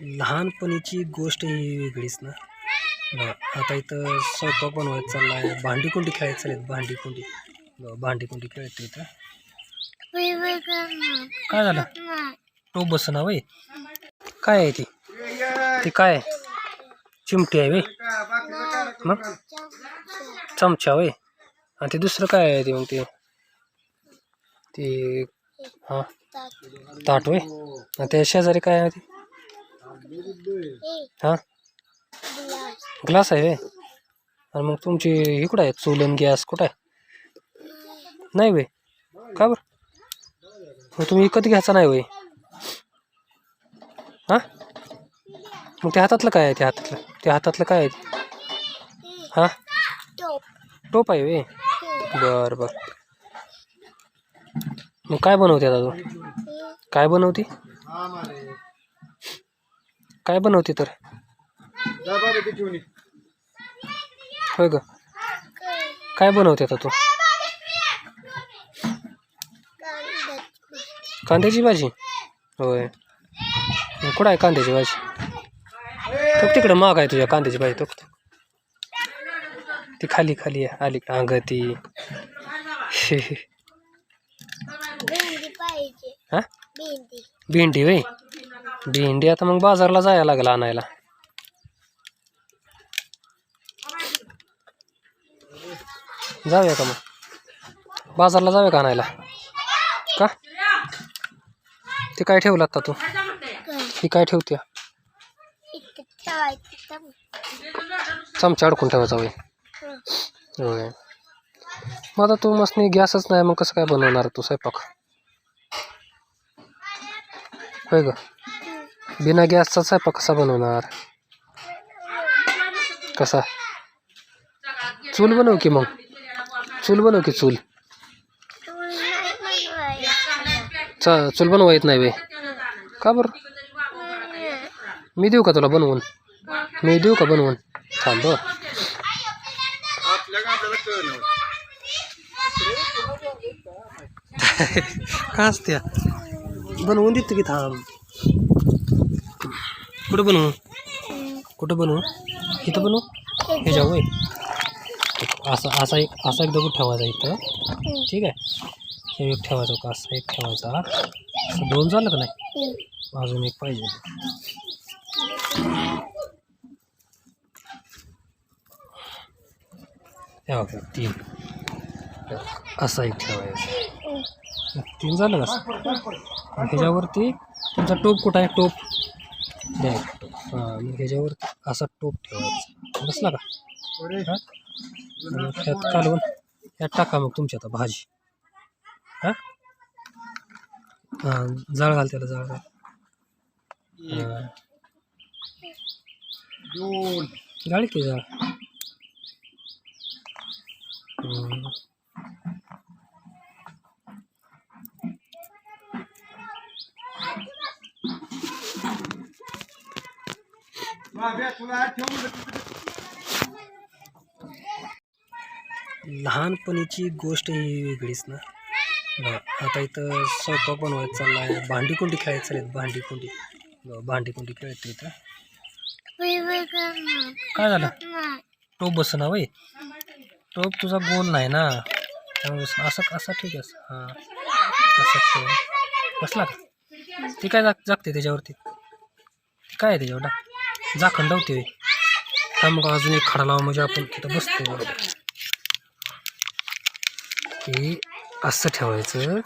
लहानपणीची गोष्ट ही वेगळीच ना. बरं, आता इथं स्वयंपाक बनवायचा चालला आहे भांडीकुंडी खेळायचं चालेल भांडी कुंडी भांडीकुंडी खेळतो इथं. काय झालं? टोप बस ना वय. काय आहे ती? ती काय? आहे? चिमटी आहे वय. मग? चमचा वय. आणि ते दुसरं काय आहे ते मग ते? ते हां? ताट वय. आणि त्या शेजारी काय आहे ते? हां? ग्लास आहे वे आणि मग तुमची इकडं कुठं आहे चूल गॅस कुठं आहे? नाही वे का बरं? मग तुम्ही विकत घ्यायचा नाही वय हां? मग त्या हातातलं काय आहे त्या हातातलं? त्या हातातलं काय आहे? हां? टोप आहे वे बरं बरं. मग काय बनवते आता तू? काय बनवते? काय बनवते तर? होय ग. काय बनवते आता तू? कांद्याची भाजी? होय. कुठं आहे कांद्याची भाजी? तो तिकडं माग आहे तुझ्या कांद्याची भाजी तो ती खाली खाली आहे आली अंग ती. हा? भेंडी. भेंडी वय भेंडी आता मग बाजारला जायला लागेल आणायला. जाऊया का मग? बाजारला जाऊया का आणायला? का? ते काय ठेवलं आता तू? ही काय ठेवते? चमचा अडकून ठेवायचा वय होय. मग आता तू मस्त गॅसच नाही मग कसं काय बनवणार तू स्वयंपाक? होय ग. बिना गॅसचा स्वयंपाक कसा बनवणार? कसा? चूल बनव की मग? चूल बनव की चूल? चा चूल बनवा येत नाही वे का बरं? मी देऊ का तुला बनवून? मी देऊ का बनवून? थांब. का असत्या? बनवून देतो की थांब. कुठं बनवू? कुठं बनवू? इथं बनवू? हे जाऊ असा असा एक असा एक दगड ठेवायचा इथं. ठीक आहे? हे एक ठेवायचा का असा एक ठेवायचा. असं दोन झालं का नाही? अजून एक पाहिजे. हे तीन. असा एक ठेवायचा. तीन झालं का? आणि ह्याच्यावरती तुमचा टोप कुठं आहे? टोप. टोप हां मग ह्याच्यावर असा टोप ठेवायचा. बसला का? हा? ह्यात कालवून ह्यात टाका मग तुमची आता भाजी. हां? हां जाळ घाल त्याला जाळ घाल. गाडी की जाळ? लहानपणीची गोष्ट ही वेगळीच ना. आता इथं स्वयंपाक बनवायचा चालला आहे भांडी कुंडी खेळायचं चालेल भांडी कुंडी बरं, भांडी कुंडी इथं. काय झालं? टोप बस ना वय. टोप तुझा गोल नाही ना. त्यामुळे असं असा ठीक आहे. हां. असं ठेव. बसला का? ती काय जाग जागते त्याच्यावरती? काय आहे त्याच्यावर? झाकण लावते. मग अजून एक खडा लावा म्हणजे आपण तिथं बसतो बरोबर हे असं ठेवायचं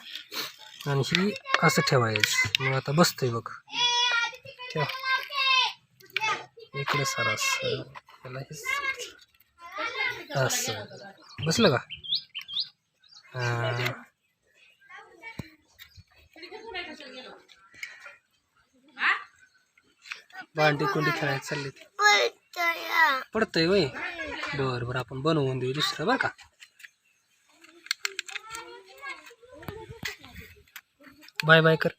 आणि ही असं ठेवायचं. मग आता बसतोय बघ. ठेव. इकडे सर असं त्याला हे असं. बसलं का? हां. भांडी कुंडी खेळायला चालले पडतया पडतंय वय. बरं बरं आपण बनवून देऊ दुसरं बरं का? बाय बाय कर.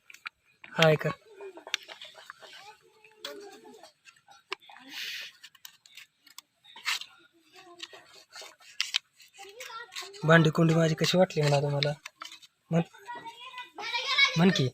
हाय कर. भांडी कुंडी माझी कशी वाटली म्हणा तुम्हाला? म्हण की.